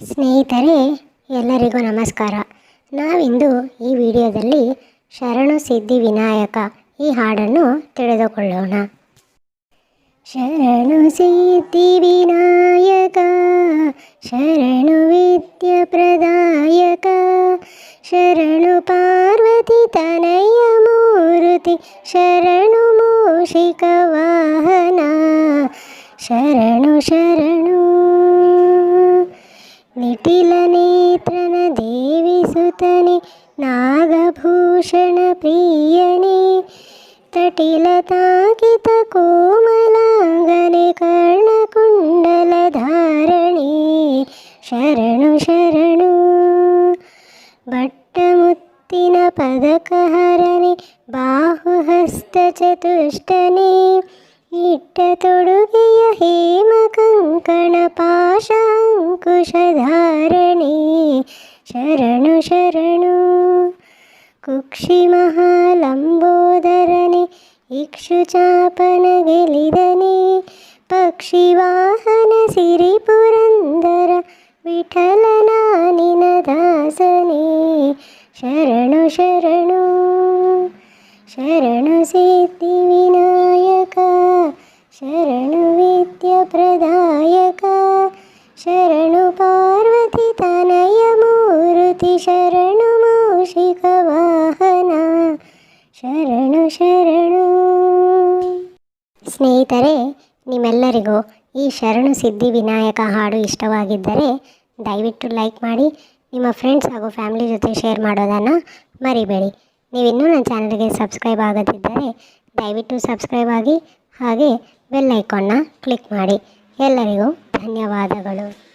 ಸ್ನೇಹಿತರೆ, ಎಲ್ಲರಿಗೂ ನಮಸ್ಕಾರ. ನಾವಿಂದು ಈ ವಿಡಿಯೋದಲ್ಲಿ ಶರಣು ಸಿದ್ಧಿ ವಿನಾಯಕ ಈ ಹಾಡನ್ನು ತಿಳಿದುಕೊಳ್ಳೋಣ. ಶರಣು ಸಿದ್ಧಿ ವಿನಾಯಕ, ಶರಣು ವಿದ್ಯ ಪ್ರದಾಯಕ, ಶರಣು ಪಾರ್ವತಿ ತನಯ ಮೂರುತಿ, ಶರಣು ಮೂಷಿಕ ವಾಹನ, ಶರಣು ಶರಣು కటిలనేత్రన దేవిసుతని నాగభూషణ ప్రియని తటిలతాకిత కోమలాంగని కర్ణకుండల ధారణి శరణు శరణు. బట్టముత్తిన పదకహరని బాహుహస్త చతుష్టని ट्टतोडुगिय हेमकङ्कणपाशाङ्कुशधारणे शरणु शरणु कुक्षिमहालम्बोदरने इक्षुचापनगलिदने पक्षिवाहनसिरिपुरन्दर विठलनानि न शरणु शरणुशरणु शरणु सिद्धि ವಿದ್ಯ ಪ್ರದಾಯಕ ಶರಣು ಪಾರ್ವತಿ ತನಯ ಮೂರುತಿ, ಶರಣು ಮೌಷಿಕ ವಾಹನ. ಶರಣು ಶರಣು. ಸ್ನೇಹಿತರೆ, ನಿಮ್ಮೆಲ್ಲರಿಗೂ ಈ ಶರಣು ಸಿದ್ಧಿ ವಿನಾಯಕ ಹಾಡು ಇಷ್ಟವಾಗಿದ್ದರೆ ದಯವಿಟ್ಟು ಲೈಕ್ ಮಾಡಿ, ನಿಮ್ಮ ಫ್ರೆಂಡ್ಸ್ ಹಾಗೂ ಫ್ಯಾಮಿಲಿ ಜೊತೆ ಶೇರ್ ಮಾಡೋದನ್ನು ಮರಿಬೇಡಿ. ನೀವಿನ್ನೂ ನನ್ನ ಚಾನಲ್ಗೆ ಸಬ್ಸ್ಕ್ರೈಬ್ ಆಗದಿದ್ದರೆ ದಯವಿಟ್ಟು ಸಬ್ಸ್ಕ್ರೈಬ್ ಆಗಿ ಹಾಗೆ ಬೆಲ್ ಐಕಾನ್ನ ಕ್ಲಿಕ್ ಮಾಡಿ. ಎಲ್ಲರಿಗೂ ಧನ್ಯವಾದಗಳು.